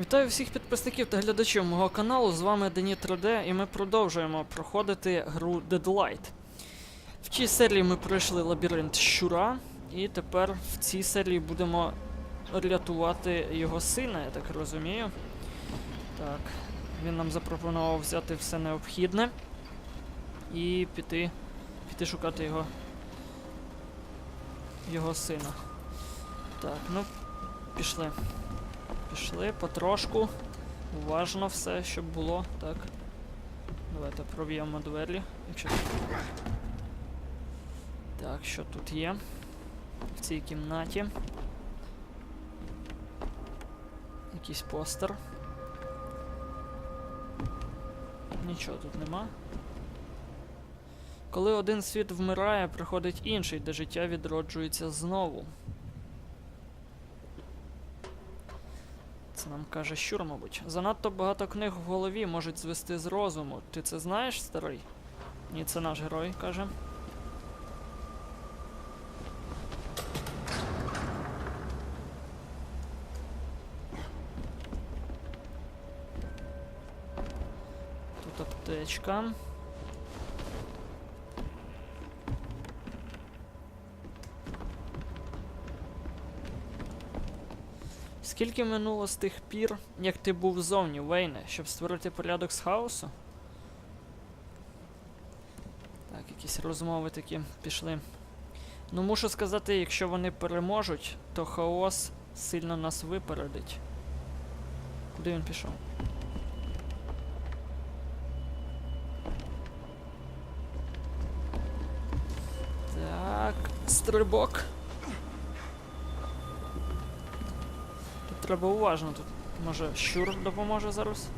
Вітаю всіх підписників та глядачів мого каналу. З вами Дені 3D і ми продовжуємо проходити гру Deadlight. В цій серії ми пройшли лабіринт щура, і тепер в цій серії будемо рятувати його сина, я так розумію. Так, він нам запропонував взяти все необхідне і піти, піти шукати його, його сина. Так, ну, пішли. Пішли потрошку. Уважно все, щоб було. Так. Давайте проб'ємо двері. Якщо... Так, що тут є? В цій кімнаті. Якийсь постер. Нічого тут нема. Коли один світ вмирає, приходить інший, де життя відроджується знову. Нам каже щур, мабуть. Занадто багато книг в голові можуть звести з розуму. Ти це знаєш, старий? Ні, це наш герой, каже. Тут аптечка. Скільки минуло з тих пір, як ти був зовні, Вейне, щоб створити порядок з хаосу? Так, якісь розмови такі пішли. Ну, мушу сказати, якщо вони переможуть, то хаос сильно нас випередить. Куди він пішов? Так, стрибок. Треба уважно тут. Може щур допоможе зараз?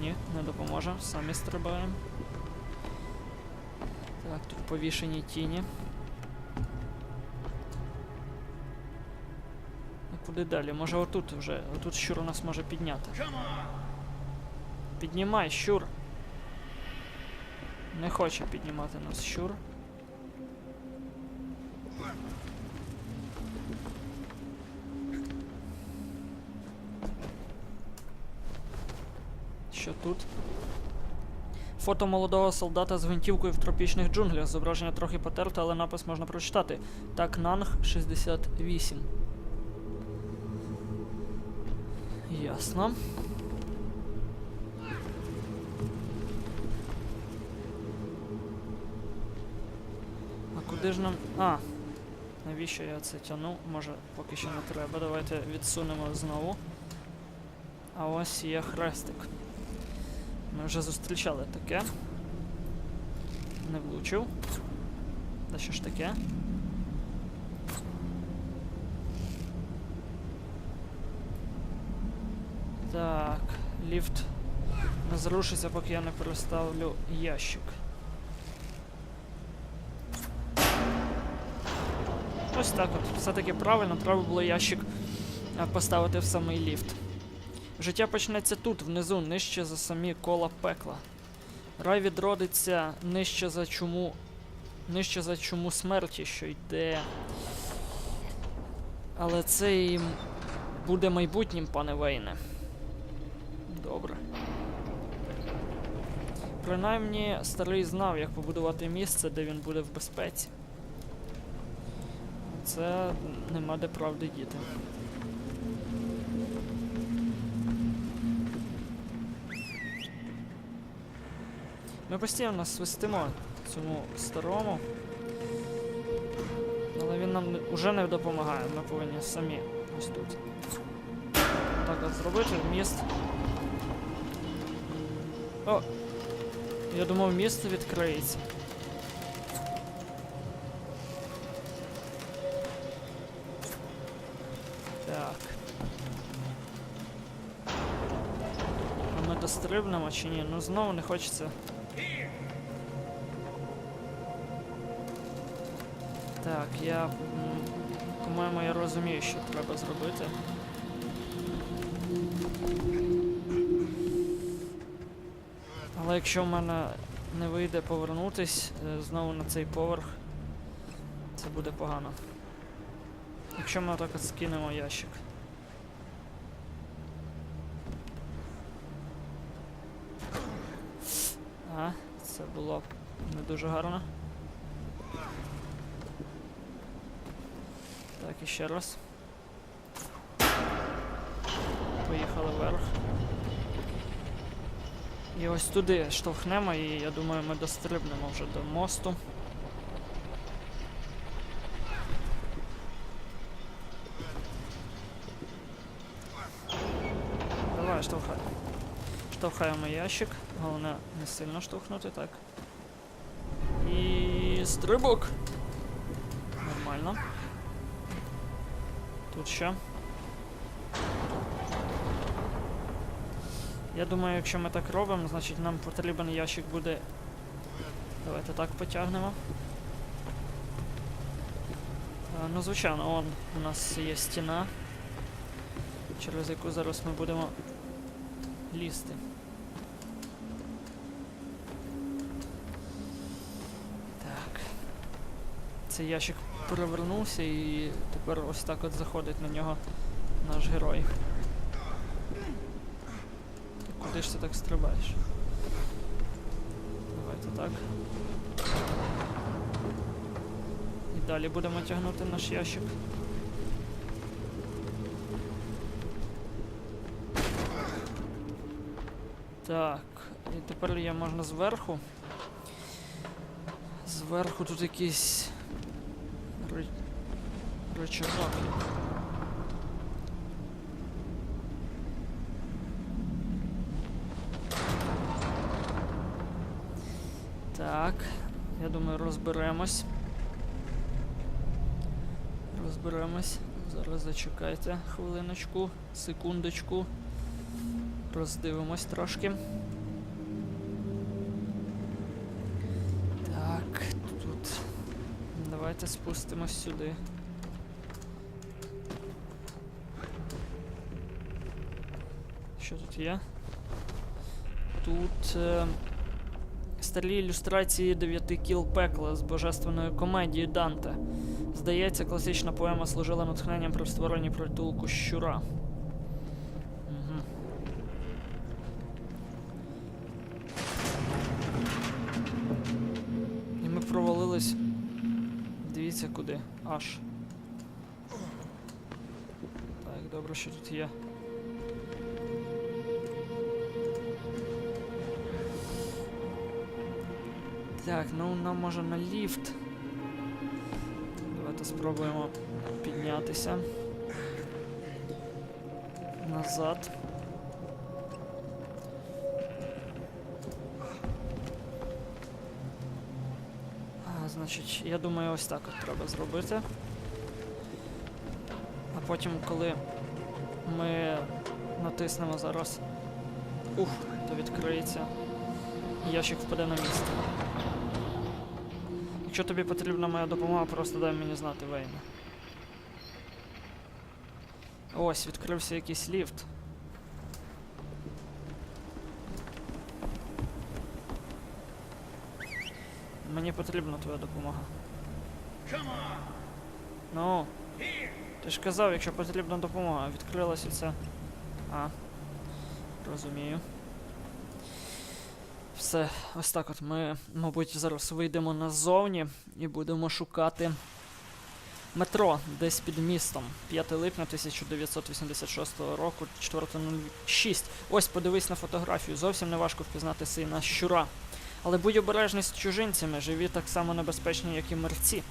Ні, не допоможе. Самі стрибаємо. Так, тут повішені тіні. А куди далі? Може отут вже. Отут щур нас може підняти. Піднімай, щур. Не хоче піднімати нас щур. Що тут? Фото молодого солдата з гвинтівкою в тропічних джунглях. Зображення трохи потерте, але напис можна прочитати. Так, Нанг 68. Ясно. А куди ж нам. А. Навіщо я це тяну? Може, поки що не треба. Давайте відсунемо знову. А ось є хрестик. Ми вже зустрічали таке. Не влучив. Та що ж таке? Так, ліфт не зрушиться, поки я не переставлю ящик. Ось так от. Все-таки правильно, треба було ящик е, поставити в самий ліфт. Життя почнеться тут, внизу, нижче за самі кола пекла. Рай відродиться нижче за чуму. Нижче за чуму смерті, що йде. Але це і буде майбутнім, пане Вейне. Добре. Принаймні, старий знав, як побудувати місце, де він буде в безпеці. Це нема де правди діти. Ми постійно свистимо цьому старому. Але він нам уже не допомагає, ми повинні самі ось тут. Так от зробити міст. О! Я думав міст відкриється. Так. А ми дострибнемо чи ні? Ну знову не хочеться. Я, по-моєму, я розумію, що треба зробити. Але якщо в мене не вийде повернутись е, знову на цей поверх, це буде погано. Якщо ми так скинемо ящик. А, це було не дуже гарно. Так, і ще раз. Поїхали вверх. І ось туди штовхнемо, і я думаю, ми дострибнемо вже до мосту. Давай, штовхай. Штовхаємо ящик. Головне не сильно штовхнути, так. І стрибок. Нормально. Тут що? Я думаю, якщо ми так робимо, значить нам потрібен ящик буде. Давайте так потягнемо. Ну, звичайно, он у нас є стіна, через яку зараз ми будемо лізти. Так. Цей ящик перевернувся і тепер ось так от заходить на нього наш герой. Куди ж ти так стрибаєш? Давайте так. І далі будемо тягнути наш ящик. Так, і тепер є можна зверху. Зверху тут якийсь ри... рычажок. Так, я думаю, розберемось. Розберемось. Зараз зачекайте хвилиночку, секундочку. Роздивимось трошки. Давайте спустимось сюди. Що тут є? Тут. Е Старі ілюстрації дев'яти кіл пекла з божественної комедії Данте. Здається, класична поема служила натхненням при створенні притулку щура. Угу. І ми провалились. Дивіться куди. Аж. Так, добре, що тут є. Так, ну нам може на ліфт. Давайте спробуємо піднятися. Назад. Значить, я думаю, ось так от треба зробити. А потім, коли ми натиснемо зараз. Ух, то відкриється. Ящик впаде на місце. Якщо тобі потрібна моя допомога, просто дай мені знати Вейна. Ось, відкрився якийсь ліфт. Мені потрібна твоя допомога. Ну. Ти ж казав, якщо потрібна допомога, відкрилася це. А. Розумію. Все, ось так от ми, мабуть, зараз вийдемо назовні і будемо шукати метро десь під містом. 5 липня 1986 року, 4.06. Ось подивись на фотографію. Зовсім не важко впізнати сина щура. Але будь обережний з чужинцями, живі так само небезпечні, як і мерці.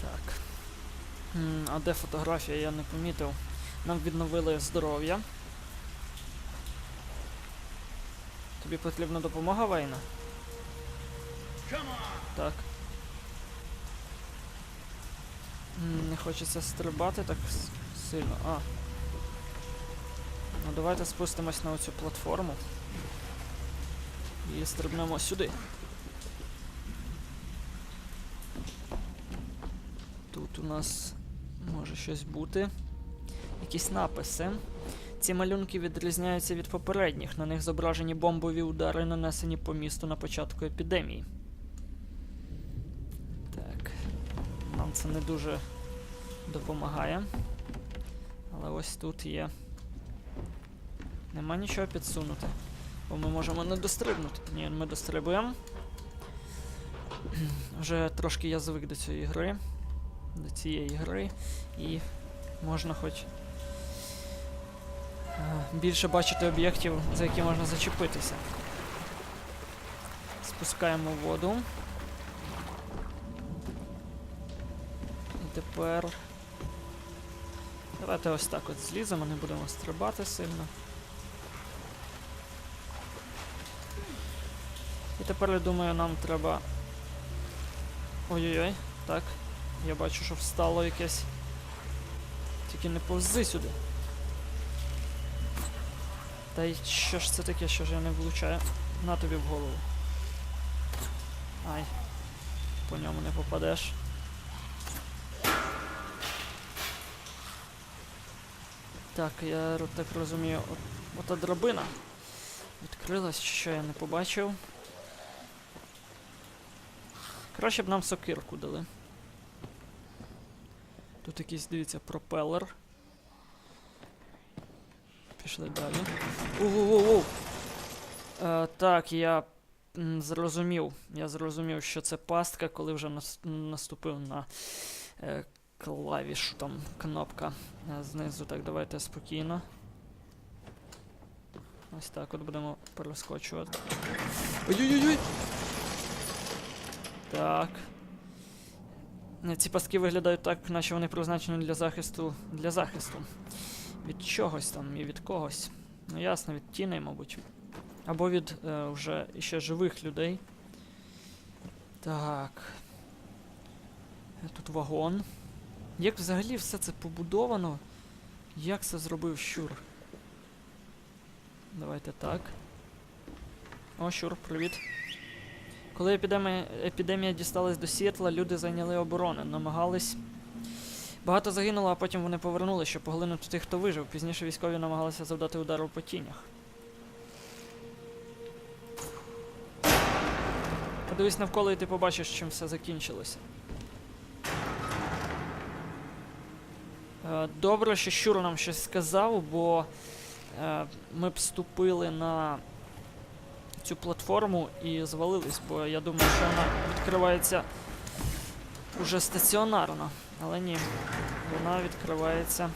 Так. А де фотографія, я не помітив. Нам відновили здоров'я. Тобі потрібна допомога, Вейна? Так. Не хочеться стрибати так сильно. А. Ну давайте спустимось на оцю платформу. І стрибнемо сюди. Тут у нас може щось бути. Якісь написи. Ці малюнки відрізняються від попередніх. На них зображені бомбові удари, нанесені по місту на початку епідемії. Так. Нам це не дуже допомагає. Але ось тут є. Нема нічого підсунути. Бо ми можемо не дострибнути. Ні, ми дострибуємо. Вже трошки я звик до цієї гри. До цієї гри. І можна хоч е, більше бачити об'єктів, за які можна зачепитися. Спускаємо воду. І тепер. Давайте ось так от зліземо, не будемо стрибати сильно. І тепер, я думаю, нам треба. Ой-ой-ой, так. Я бачу, що встало якесь. Тільки не повзи сюди. Та й що ж це таке, що ж я не влучаю? На тобі в голову. Ай. По ньому не попадеш. Так, я так розумію, от, ота драбина відкрилась, що я не побачив. Краще б нам сокирку дали. Тут якийсь, дивіться, пропелер. Пішли далі. Ого-го-го! Е, так, я зрозумів. Я зрозумів, що це пастка, коли вже нас, наступив на е, клавішу, там кнопка е, знизу. Так, давайте спокійно. Ось так от будемо перескочувати. Ой-ой-ой! Так. Е, Ці пастки виглядають так, наче вони призначені для захисту. Для захисту. Від чогось там і від когось. Ну ясно, від тіней, мабуть. Або від е, вже іще живих людей. Так. Е, Тут вагон. Як взагалі все це побудовано? Як це зробив щур? Давайте так. О, щур, привіт. Коли епідемія, епідемія дісталась до Сіетла, люди зайняли оборони, намагались. Багато загинуло, а потім вони повернули, щоб поглинути тих, хто вижив. Пізніше військові намагалися завдати удару по тінях. Подивись навколо і ти побачиш, чим все закінчилося. Е, Добре, що Щур нам щось сказав, бо е, ми б вступили на цю платформу і звалились, бо я думаю, що вона відкривається уже стаціонарно. Але ні, вона відкривається,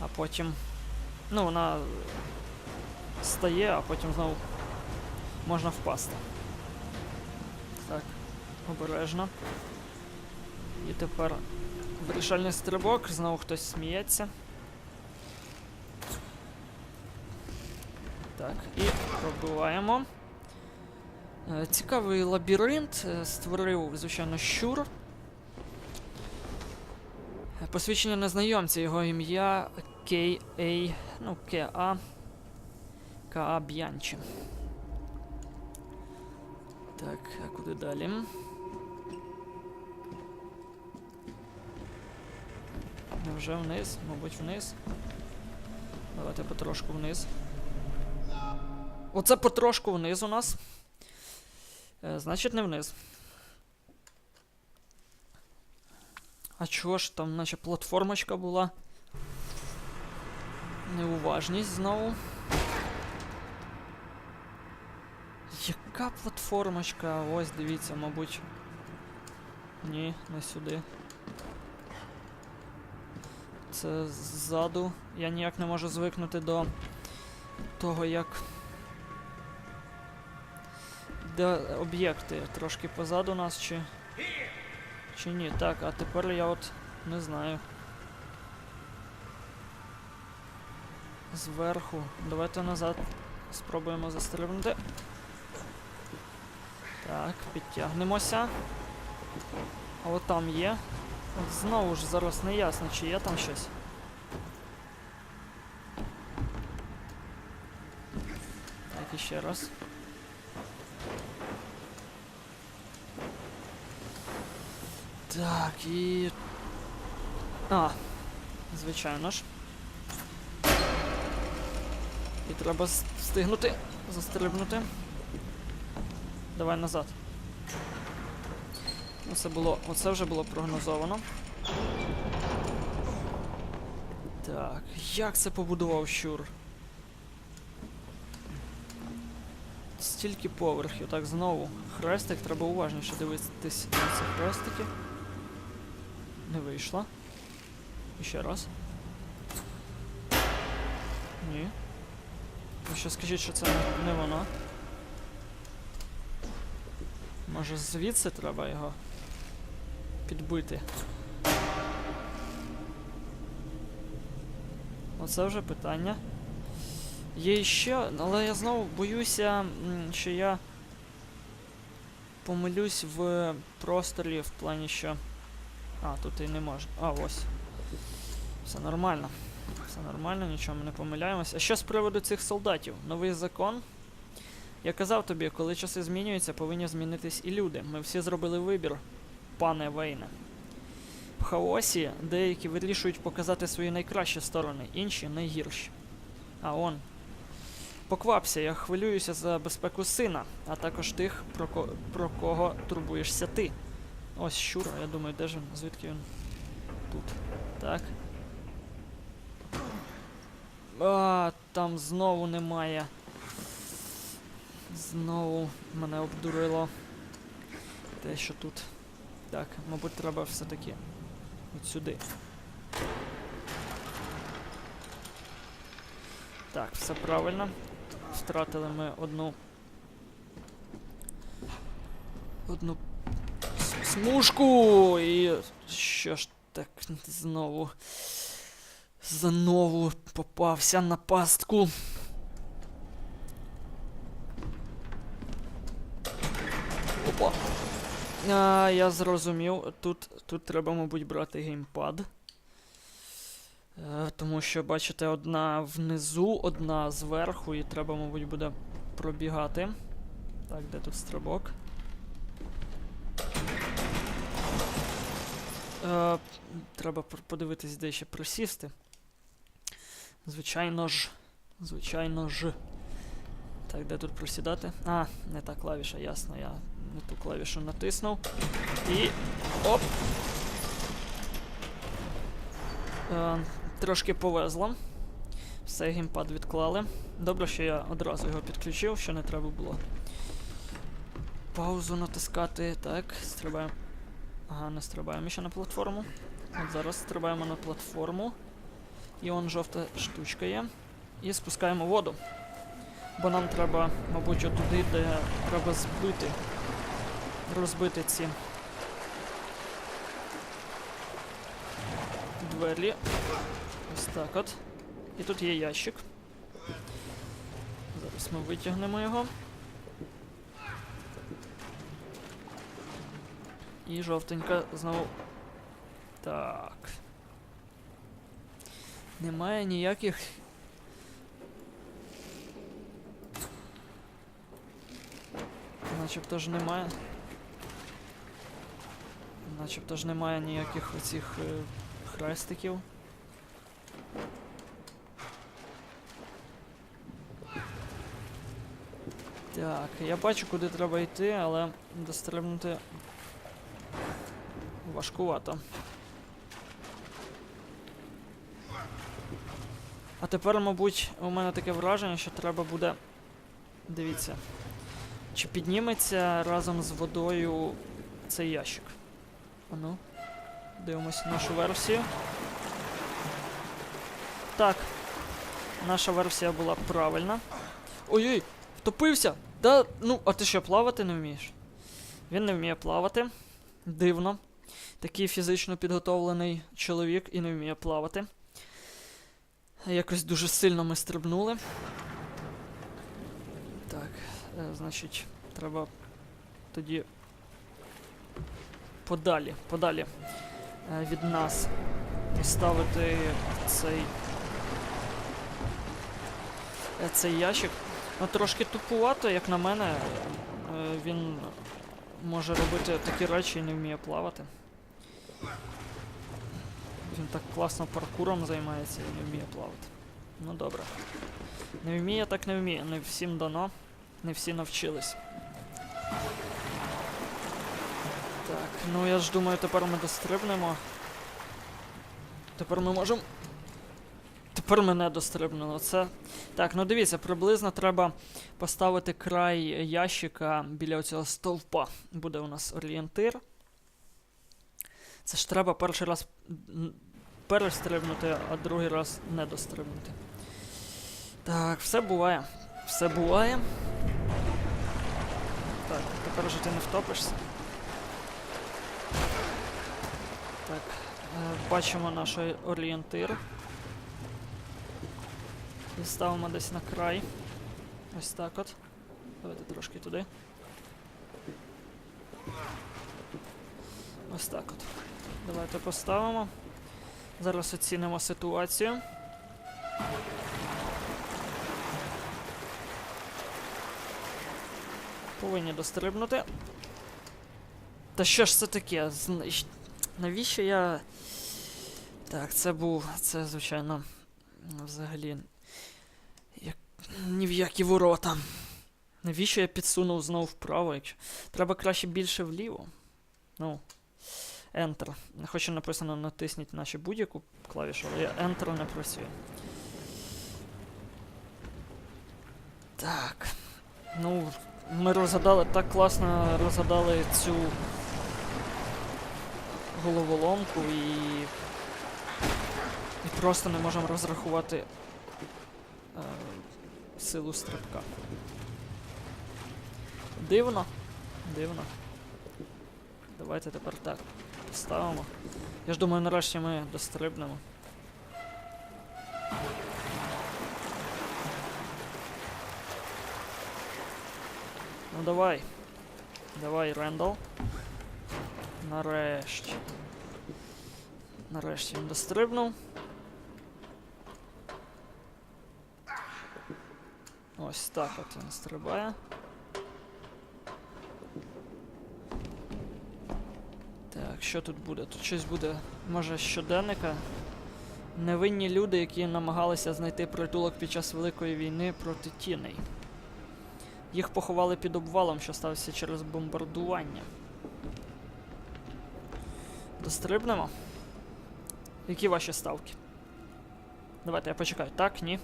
а потім. Ну, вона стає, а потім знову можна впасти. Так, обережно. І тепер вирішальний стрибок, знову хтось сміється. Так, і пробиваємо. Е, Цікавий лабіринт е, створив, звичайно, щур. Посвідчення незнайомця, його ім'я К.А. Ну, К.А. К.А. Б'янчі. Так, а куди далі? Невже вниз? Мабуть, вниз. Давайте потрошку вниз. Оце потрошку вниз у нас. Е, значить, не вниз. А чого ж там, наче платформочка була? Неуважність знову. Яка платформочка? Ось дивіться, мабуть. Ні, не сюди. Це ззаду. Я ніяк не можу звикнути до того, як. Де об'єкти? Трошки позаду нас чи. Чи ні? Так, а тепер я от не знаю. Зверху. Давайте назад спробуємо застрибнути. Так, підтягнемося. А от там є. От знову ж зараз не ясно, чи є там щось. Так, і ще раз. Так, і. А, звичайно ж. І треба встигнути застрибнути. Давай назад. Ну, Це було. Оце вже було прогнозовано. Так, як це побудував щур? стільки поверхів. Так, знову. Хрестик, треба уважніше дивитись на ці хрестики. Не вийшло. І ще раз. Ні. Ви ще скажіть, що це не воно. Може звідси треба його підбити. Оце вже питання. Є ще, але я знову боюся, що я помилюсь в просторі в плані, що. А, тут і не можна. А, ось. Все нормально. Все нормально, нічого ми не помиляємось. А що з приводу цих солдатів? Новий закон? Я казав тобі, коли часи змінюються, повинні змінитись і люди. Ми всі зробили вибір, пане Вейне. В хаосі деякі вирішують показати свої найкращі сторони, інші найгірші. А он. Поквапся, я хвилююся за безпеку сина, а також тих, про, ко- про кого турбуєшся ти. Ось щура, я думаю, де ж він? Звідки він? Тут. Так. А, там знову немає. Знову мене обдурило. Те, що тут. Так, мабуть, треба все-таки от сюди. Так, все правильно. Втратили ми одну. Одну смужку! І що ж так знову. Знову попався на пастку. Опа. А, я зрозумів. Тут, тут треба, мабуть, брати геймпад. Е, тому що, бачите, одна внизу, одна зверху, і треба, мабуть, буде пробігати. Так, де тут стрибок? Е, треба подивитись, де ще присісти. Звичайно ж. Звичайно ж. Так, де тут просідати? А, не та клавіша, ясно, я не ту клавішу натиснув. І. Оп! Е, трошки повезло. Все, геймпад відклали. Добре, що я одразу його підключив, що не треба було. Паузу натискати. Так, стрибаємо. Ага, не стрибаємо ще на платформу. От зараз стрибаємо на платформу. І он жовта штучка є. І спускаємо воду. Бо нам треба, мабуть, отуди, де треба збити. Розбити ці двері. Ось так от. І тут є ящик. Зараз ми витягнемо його. І жовтенька знову. Так. Немає ніяких. Начебто ж немає. Начебто ж немає ніяких оцих е, хрестиків. Так, я бачу, куди треба йти, але дострибнути важкувато. А тепер, мабуть, у мене таке враження, що треба буде. Дивіться. Чи підніметься разом з водою цей ящик? Ану. Дивимось нашу версію. Так. Наша версія була правильна. Ой-ой! Втопився! Да, ну, а ти що, плавати не вмієш? Він не вміє плавати. Дивно. Такий фізично підготовлений чоловік і не вміє плавати. Якось дуже сильно ми стрибнули. Так, е, значить, треба тоді подалі, подалі е, від нас поставити цей. е, Цей ящик. Ну, трошки тупувато, як на мене. Він може робити такі речі і не вміє плавати. Він так класно паркуром займається і не вміє плавати. Ну добре. Не вміє, так не вміє. Не всім дано. Не всі навчились. Так, ну я ж думаю, тепер ми дострибнемо. Тепер ми можемо. Тепер мене дострибнуло. Це. Так, ну дивіться, приблизно треба поставити край ящика біля цього стовпа. Буде у нас орієнтир. Це ж треба перший раз перестрибнути, а другий раз не дострибнути. Так, все буває. Все буває. Так, тепер вже ти не втопишся. Так, е, бачимо наш орієнтир. І ставимо десь на край. Ось так от. Давайте трошки туди. Ось так от. Давайте поставимо. Зараз оцінимо ситуацію. Повинні дострибнути. Та що ж це таке? Навіщо я. Так, це був. Це, звичайно, взагалі. Ні в які ворота. Навіщо я підсунув знову вправо? Якщо... Треба краще більше вліво. Ну. Enter. Хоч і написано натисніть наче будь-яку клавішу, але я Enter не працює. Так. Ну, ми розгадали так класно розгадали цю головоломку і. І просто не можемо розрахувати е, силу стрибка. Дивно. Дивно. Давайте тепер так. Ставимо. Я ж думаю, нарешті ми дострибнемо. Ну давай. Давай, Рендал. Нарешті. Нарешті він дострибнув. Ось так от він стрибає. Так, що тут буде? Тут щось буде, може, щоденника. Невинні люди, які намагалися знайти притулок під час Великої війни проти тіней. Їх поховали під обвалом, що стався через бомбардування. Дострибнемо? Які ваші ставки? Давайте я почекаю. Так, ні.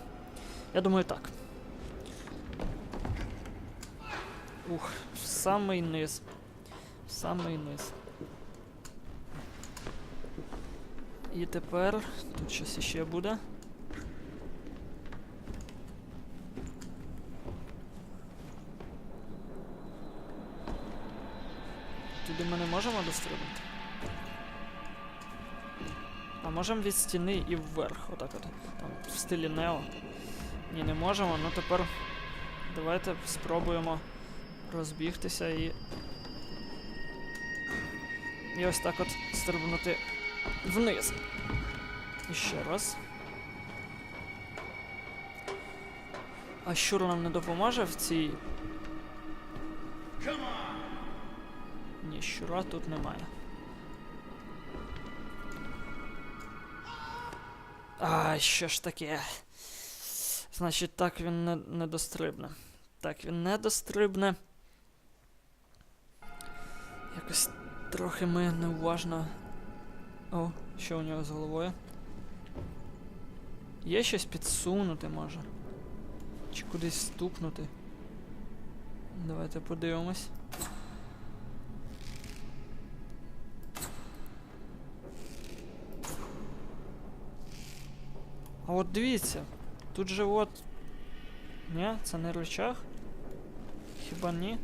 Я думаю, так. Ух, в самий низ. В самий низ. І тепер тут щось іще буде. Туди ми не можемо дострибнути. А можемо від стіни і вверх. Отак от. Там в стилі Нео. Ні, не можемо, ну тепер давайте спробуємо розбігтися і. І ось так от стрибнути вниз. І ще раз. А щур нам не допоможе в цій. Ні, щура тут немає. А, що ж таке? Значить, так він не, не дострибне. Так, він не дострибне. Якось трохи ми неуважно. О, що у нього з головою? Є щось підсунути може? Чи кудись стукнути? Давайте подивимось. А от дивіться, тут же от. Ні, це не рычаг? Хіба ні?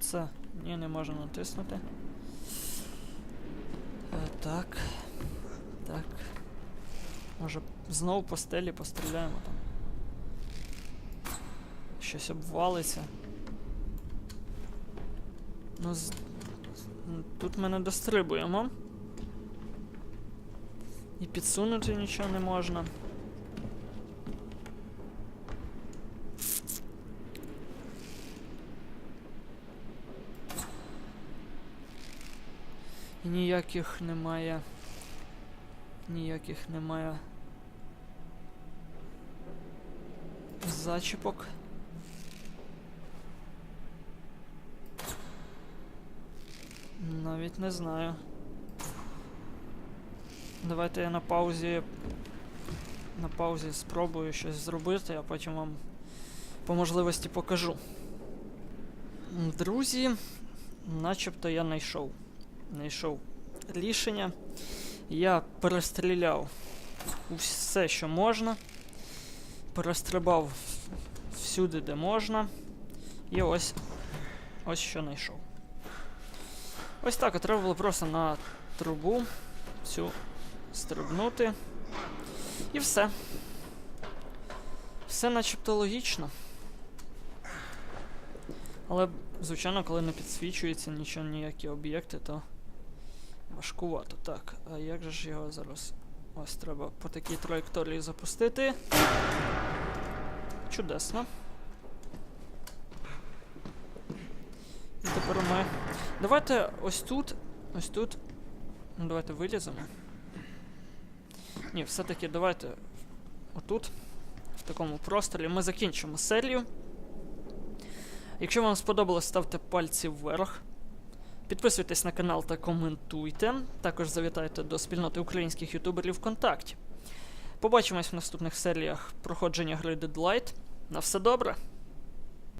Оце. Ні, не можу натиснути. Е, так. Так. Може знову по стелі постріляємо там. Щось обвалиться. Ну, з- тут ми не дострибуємо. І підсунути нічого не можна. І ніяких немає. Ніяких немає. Зачіпок. Навіть не знаю. Давайте я на паузі. На паузі спробую щось зробити, а потім вам по можливості покажу. Друзі, начебто я знайшов. Знайшов рішення. Я перестріляв все, що можна. Перестрибав всюди, де можна. І ось ось що знайшов. Ось так, от треба було просто на трубу цю стрибнути. І все. Все начебто логічно. Але, звичайно, коли не підсвічується нічого, ніякі об'єкти, то важкувато. Так, а як же ж його зараз? Ось треба по такій траєкторії запустити. Чудесно. І тепер ми. Давайте ось тут. Ось тут. Ну, давайте виліземо. Ні, все-таки давайте отут, в такому просторі, ми закінчимо серію. Якщо вам сподобалось, ставте пальці вверх. Підписуйтесь на канал та коментуйте. Також завітайте до спільноти українських ютуберів ВКонтакті. Побачимось в наступних серіях проходження гри Deadlight. На все добре!